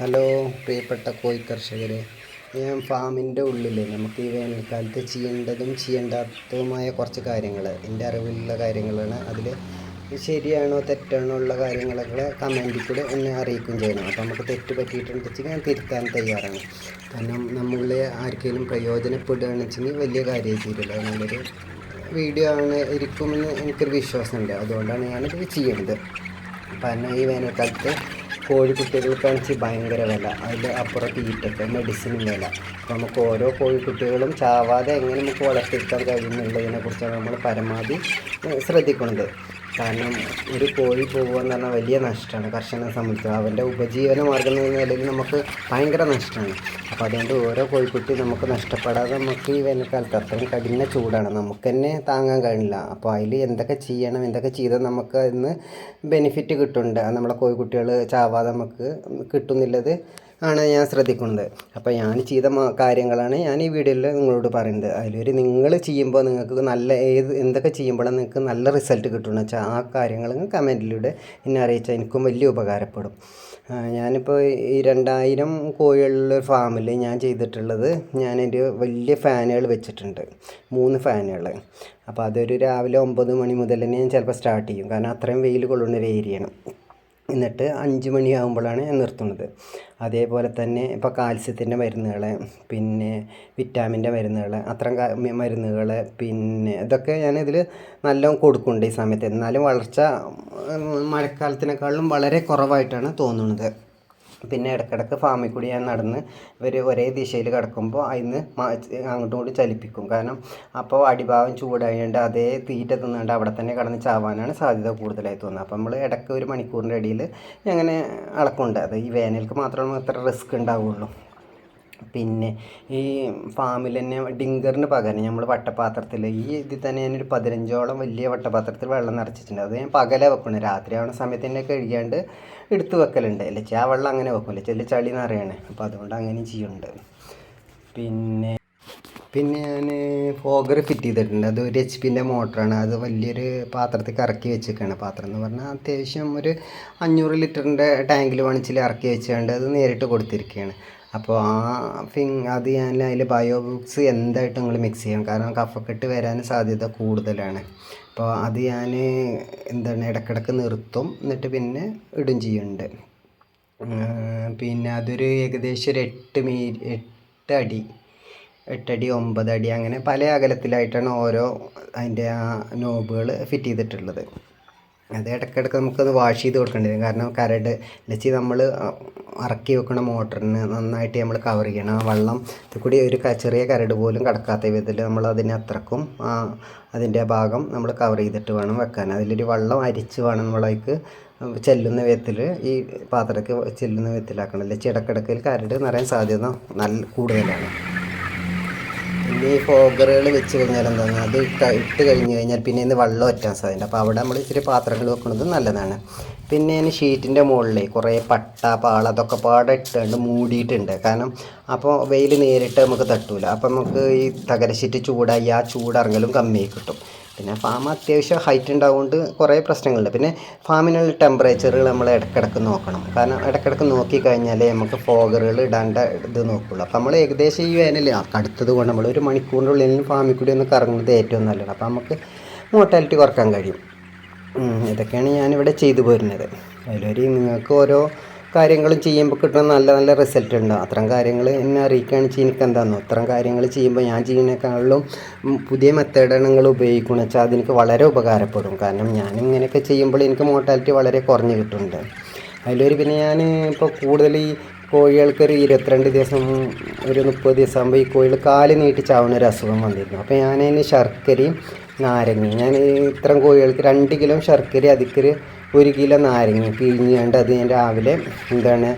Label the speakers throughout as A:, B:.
A: Hello പ്രിയപ്പെട്ട കോഴി കർഷകരെ. ഞാൻ ഫാമിന്റെ ഉള്ളിൽ നമുക്ക് ഈ വേനൽക്കാലത്ത് ചെയ്യേണ്ടതും ചെയ്യേണ്ടാത്തതുമായ കുറച്ച് കാര്യങ്ങൾ എന്റെ അറിവിലുള്ള കാര്യങ്ങളാണ്. അതിൽ ശരിയാണോ തെറ്റാണോ ഉള്ള കാര്യങ്ങളൊക്കെ കമന്റിൽ കൂടെ എന്നെ അറിയിക്കുകയും ചെയ്യണം. അപ്പോൾ നമുക്ക് തെറ്റ് പറ്റിയിട്ടുണ്ടെങ്കിൽ ഞാൻ തിരുത്താൻ തയ്യാറാണ്. കാരണം നമ്മളെ ആർക്കെങ്കിലും പ്രയോജനപ്പെടുകയാണെന്ന് വലിയ കാര്യം ചെയ്തില്ല നല്ലൊരു വീഡിയോ ആണ് ഇരിക്കുമെന്ന് എനിക്കൊരു വിശ്വാസമുണ്ട്. അതുകൊണ്ടാണ് ഞാനിത് ചെയ്യുന്നത് കാരണം ഈ വേനൽക്കാലത്ത് കോഴിക്കുട്ടികൾക്കാണെന്ന് ഭയങ്കര വില. അതിന്റെ അപ്പുറം തീറ്റയ്ക്ക് മെഡിസിനും വില. നമുക്ക് ഓരോ കോഴിക്കുട്ടികളും ചാവാതെ എങ്ങനെ നമുക്ക് വളർത്തിയെടുക്കാൻ കഴിയുന്നുള്ളതിനെ കുറിച്ചാണ് നമ്മൾ പരമാവധി ശ്രദ്ധിക്കുന്നത്. കാരണം ഒരു കോഴി പോകുക എന്ന് പറഞ്ഞാൽ വലിയ നഷ്ടമാണ്. കർഷകനെ സംബന്ധിച്ച് അവന്റെ ഉപജീവന മാർഗം എന്ന നിലയിൽ നമുക്ക് ഭയങ്കര നഷ്ടമാണ്. അപ്പോൾ അതുകൊണ്ട് ഓരോ കോഴിക്കുട്ടി നമുക്ക് നഷ്ടപ്പെടാതെ നമുക്ക് ഈ വേനൽക്കാലത്ത് അത്രയും കഠിന ചൂടാണ്. നമുക്ക് തന്നെ താങ്ങാൻ കഴിയില്ല. അപ്പോൾ അതിൽ എന്തൊക്കെ ചെയ്യണം എന്തൊക്കെ ചെയ്താൽ നമുക്ക് അതിന് ബെനിഫിറ്റ് കിട്ടുന്നുണ്ട്? നമ്മളെ കോഴിക്കുട്ടികൾ ചാവാതെ നമുക്ക് കിട്ടുന്നില്ലത് ആണ് ഞാൻ ശ്രദ്ധിക്കുന്നത്. അപ്പോൾ ഞാൻ ചെയ്ത കാര്യങ്ങളാണ് ഞാൻ ഈ വീഡിയോയിൽ നിങ്ങളോട് പറയുന്നത്. അതിലൊരു നിങ്ങൾ ചെയ്യുമ്പോൾ നിങ്ങൾക്ക് നല്ല ഏത് എന്തൊക്കെ ചെയ്യുമ്പോഴാണ് നിങ്ങൾക്ക് നല്ല റിസൾട്ട് കിട്ടുമെന്ന് വെച്ചാൽ ആ കാര്യങ്ങൾ കമന്റിലൂടെ എന്നെ അറിയിച്ചാൽ എനിക്കും വലിയ ഉപകാരപ്പെടും. ഞാനിപ്പോൾ ഈ രണ്ടായിരം കോഴികളുള്ള ഫാമിൽ ഞാൻ ചെയ്തിട്ടുള്ളത് ഞാൻ ഞാനൊരു വലിയ ഫാനുകൾ വെച്ചിട്ടുണ്ട്. മൂന്ന് ഫാനുകൾ. അപ്പോൾ അതൊരു രാവിലെ ഒമ്പത് മണി മുതൽ തന്നെ ഞാൻ ചിലപ്പോൾ സ്റ്റാർട്ട് ചെയ്യും. കാരണം അത്രയും വെയിൽ കൊള്ളുന്ന ഒരു ഏരിയയാണ് എന്നിട്ട് അഞ്ച് മണിയാകുമ്പോഴാണ് ഞാൻ നിർത്തുന്നത്. അതേപോലെ തന്നെ ഇപ്പോൾ കാൽസ്യത്തിന്റെ മരുന്നുകൾ പിന്നെ വിറ്റാമിന്റെ മരുന്നുകൾ അത്തരം മരുന്നുകൾ പിന്നെ ഇതൊക്കെ ഞാനിതിൽ നല്ലോണം കൊടുക്കുന്നുണ്ട് ഈ സമയത്ത്. എന്നാലും വളർച്ച മഴക്കാലത്തിനേക്കാളും വളരെ കുറവായിട്ടാണ് തോന്നുന്നത്. പിന്നെ ഇടയ്ക്കിടയ്ക്ക് ഫാമിൽ കൂടി ഞാൻ നടന്ന് ഇവർ ഒരേ ദിശയിൽ കിടക്കുമ്പോൾ അതിന് അങ്ങോട്ടും കൂടി ചലിപ്പിക്കും. കാരണം അപ്പോൾ അടിഭാഗം ചൂടായതുകൊണ്ട് അതേ തീറ്റ തിന്നുകൊണ്ട് അവിടെ തന്നെ കിടന്ന് ചാവാനാണ് സാധ്യത കൂടുതലായി തോന്നുന്നത്. അപ്പോൾ നമ്മൾ ഇടയ്ക്ക് ഒരു മണിക്കൂറിന്റെ ഇടയിൽ അങ്ങനെ അളക്കുന്നുണ്ട്. അത് ഈ വേനൽക്ക് മാത്രമേ അത്ര റിസ്ക് ഉണ്ടാവുള്ളൂ. പിന്നെ ഈ ഫാമിൽ തന്നെ ഡിങ്കറിന് പകരം നമ്മൾ വട്ടപാത്രത്തിൽ ഈ ഇതിൽ തന്നെ ഞാനൊരു പതിനഞ്ചോളം വലിയ വട്ടപാത്രത്തിൽ വെള്ളം നിറച്ചിട്ടുണ്ട്. അത് ഞാൻ പകലെ വെക്കണം. രാത്രി ആവുന്ന സമയത്ത് തന്നെ കഴുകിയാണ്ട് എടുത്ത് വെക്കലുണ്ട്. അല്ലെങ്കിൽ ആ വെള്ളം അങ്ങനെ വെക്കില്ല ചില ചളി നിറയാണ്. അപ്പോൾ അതുകൊണ്ട് അങ്ങനെ ചെയ്യുന്നുണ്ട്. പിന്നെ പിന്നെ ഞാൻ ഫോഗർ ഫിറ്റ് ചെയ്തിട്ടുണ്ട്. അത് ഒരു എച്ച് പിന്റെ മോട്ടറാണ്. അത് വലിയൊരു പാത്രത്തിൽ ഇറക്കി വെച്ചേക്കാണ്. പാത്രം എന്ന് പറഞ്ഞാൽ അത്യാവശ്യം ഒരു അഞ്ഞൂറ് ലിറ്ററിന്റെ ടാങ്കിൽ വണിച്ചിൽ ഇറക്കി വെച്ചുകൊണ്ട് അത് നേരിട്ട് കൊടുത്തിരിക്കുകയാണ് അപ്പോൾ ആ ഫിങ് അത് ഞാൻ അതിൽ ബയോബുക്സ് എന്തായിട്ടും നിങ്ങൾ മിക്സ് ചെയ്യണം. കാരണം കഫക്കെട്ട് വരാൻ സാധ്യത കൂടുതലാണ്. അപ്പോൾ അത് ഞാൻ എന്താണ് ഇടക്കിടക്ക് നിർത്തും. എന്നിട്ട് പിന്നെ ഇടും ചെയ്യുന്നുണ്ട് പിന്നെ അതൊരു ഏകദേശം ഒരു എട്ട് മീ എട്ട് അടി എട്ടടി ഒമ്പതടി അങ്ങനെ പല അകലത്തിലായിട്ടാണ് ഓരോ അതിന്റെ ആ നോബുകൾ ഫിറ്റ് ചെയ്തിട്ടുള്ളത്. അത് ഇടയ്ക്കിടയ്ക്ക് നമുക്കത് വാഷ് ചെയ്ത് കൊടുക്കേണ്ടി വരും. കാരണം കരട് ലച്ചി നമ്മൾ ഇറക്കി വെക്കണ മോട്ടറിന് നന്നായിട്ട് നമ്മൾ കവർ ചെയ്യണം. ആ വെള്ളം കൂടി ഒരു ചെറിയ കരട് പോലും കടക്കാത്ത വിധത്തിൽ നമ്മൾ അതിനെ അത്രക്കും അതിന്റെ ഭാഗം നമ്മൾ കവർ ചെയ്തിട്ട് വേണം വെക്കാൻ. അതിലൊരു വെള്ളം അരിച്ച് വേണം നമ്മളേക്ക് ചെല്ലുന്ന വിധത്തിൽ ഈ പാത്രത്തിൽ ചെല്ലുന്ന വിധത്തിലാക്കണം. അല്ലെങ്കിൽ ഇടയ്ക്കിടയ്ക്ക് കരട് നിറയാൻ സാധ്യത നല്ല കൂടുതലാണ്. പിന്നെ ഈ ഫോഗറുകൾ വെച്ച് കഴിഞ്ഞാൽ എന്താണ് അത് ഇട്ട് ഇട്ട് കഴിഞ്ഞ് കഴിഞ്ഞാൽ പിന്നെ ഇന്ന് വെള്ളം ഒറ്റാൻ സാധ്യത അപ്പോൾ അവിടെ നമ്മൾ ഇച്ചിരി പാത്രങ്ങൾ വെക്കുന്നത് നല്ലതാണ്. പിന്നെ അതിന് ഷീറ്റിന്റെ മുകളിൽ കുറേ പട്ട പാള അതൊക്കെ പാടെ ഇട്ടുകൊണ്ട് മൂടിയിട്ടുണ്ട്. കാരണം അപ്പോൾ വെയിൽ നേരിട്ട് നമുക്ക് തട്ടൂല. അപ്പോൾ നമുക്ക് ഈ തകര ഷീറ്റ് ചൂടായി ആ ചൂടിറങ്ങലും കമ്മിയായി കിട്ടും. പിന്നെ ഫാം അത്യാവശ്യം ഹൈറ്റ് ഉണ്ടാവുകൊണ്ട് കുറേ പ്രശ്നങ്ങളുണ്ട് പിന്നെ ഫാമിനുള്ള ടെമ്പറേച്ചറുകൾ നമ്മൾ ഇടയ്ക്കിടയ്ക്ക് നോക്കണം. കാരണം ഇടയ്ക്കിടയ്ക്ക് നോക്കിക്കഴിഞ്ഞാലേ നമുക്ക് ഫോഗറുകൾ ഇടാണ്ട ഇത് നോക്കുള്ളൂ. അപ്പോൾ നമ്മൾ ഏകദേശം ഈ വേനൽ കടുത്തത് കൊണ്ട് നമ്മൾ ഒരു മണിക്കൂറിന്റെ ഉള്ളിൽ ഫാമിൽ കൂടി ഒന്ന് കറങ്ങുന്നത് ഏറ്റവും നല്ലതാണ്. അപ്പോൾ നമുക്ക് മോർട്ടാലിറ്റി കുറയ്ക്കാൻ കഴിയും. ഇതൊക്കെയാണ് ഞാനിവിടെ ചെയ്തു പോരുന്നത്. അതിലൊരു നിങ്ങൾക്ക് ഓരോ കാര്യങ്ങളും ചെയ്യുമ്പോൾ കിട്ടുന്ന നല്ല നല്ല റിസൾട്ട് ഉണ്ട്. അത്തരം കാര്യങ്ങൾ എന്നെ അറിയിക്കുകയാണ് വെച്ചാൽ എനിക്ക് എന്താണെന്നോ അത്തരം കാര്യങ്ങൾ ചെയ്യുമ്പോൾ ഞാൻ ചെയ്യുന്നതിനേക്കാളും പുതിയ മെത്തേഡാണ് നിങ്ങൾ ഉപയോഗിക്കുന്നത് വെച്ചാൽ അതെനിക്ക് വളരെ ഉപകാരപ്പെടും. കാരണം ഞാൻ ഇങ്ങനെയൊക്കെ ചെയ്യുമ്പോൾ എനിക്ക് മോർട്ടാലിറ്റി വളരെ കുറഞ്ഞു കിട്ടുന്നുണ്ട്. അതിലൊരു പിന്നെ ഞാൻ ഇപ്പോൾ കൂടുതൽ ഈ കോഴികൾക്ക് ഒരു ഇരുപത്തിരണ്ട് ദിവസം ഒരു മുപ്പത് ദിവസം ആകുമ്പോൾ ഈ കോഴികൾ കാൽ നീട്ടി ചാവുന്ന ഒരു അസുഖം വന്നിരുന്നു. അപ്പോൾ ഞാനതിന് ശർക്കരയും നാരങ്ങയും ഞാൻ ഇത്തരം കോഴികൾക്ക് രണ്ട് കിലോ ശർക്കര അതിക്കൊരു ഒരു കിലോ നാരങ്ങ പിഴിഞ്ഞുകൊണ്ട് അത് ഞാൻ രാവിലെ എന്താണ്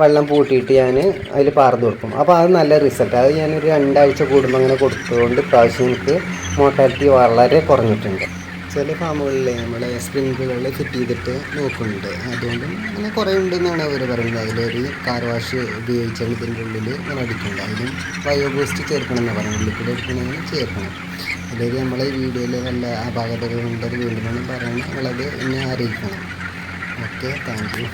A: വെള്ളം പൂട്ടിയിട്ട് ഞാൻ അതിൽ പാർന്ന് കൊടുക്കും. അപ്പോൾ അത് നല്ല റിസൾട്ട്. അത് ഞാനൊരു രണ്ടാഴ്ച കൂടുമ്പോൾ അങ്ങനെ കൊടുത്തതുകൊണ്ട് പ്രാവശ്യം എനിക്ക് മോർട്ടാലിറ്റി വളരെ കുറഞ്ഞിട്ടുണ്ട്. ചില ഫാമുകളിൽ നമ്മൾ സ്പ്രിങ്കുകളിൽ ഫിറ്റ് ചെയ്തിട്ട് നോക്കുന്നുണ്ട്. അതുകൊണ്ട് അങ്ങനെ കുറേ ഉണ്ടെന്നാണ് അവർ പറയുന്നത്. അതിലൊരു കാർ വാഷ് ഉപയോഗിച്ചാണ് ഇതിന്റെ ഉള്ളിൽ ഇങ്ങനെ അടിക്കുന്നുണ്ട് അതിലും ബയോ ബൂസ്റ്റ് ചേർക്കണം എന്നാണ് പറയുന്നത്. ലിക്വിഡ് എടുക്കണമെങ്കിൽ ചേർക്കണം. അല്ലെങ്കിൽ ഈ വീഡിയോയിൽ വല്ല അപാകതകളുണ്ടെങ്കിൽ വീണ്ടും പറയുന്നത് നിങ്ങളത് എന്നെ അറിയിക്കണം. Okay thank you.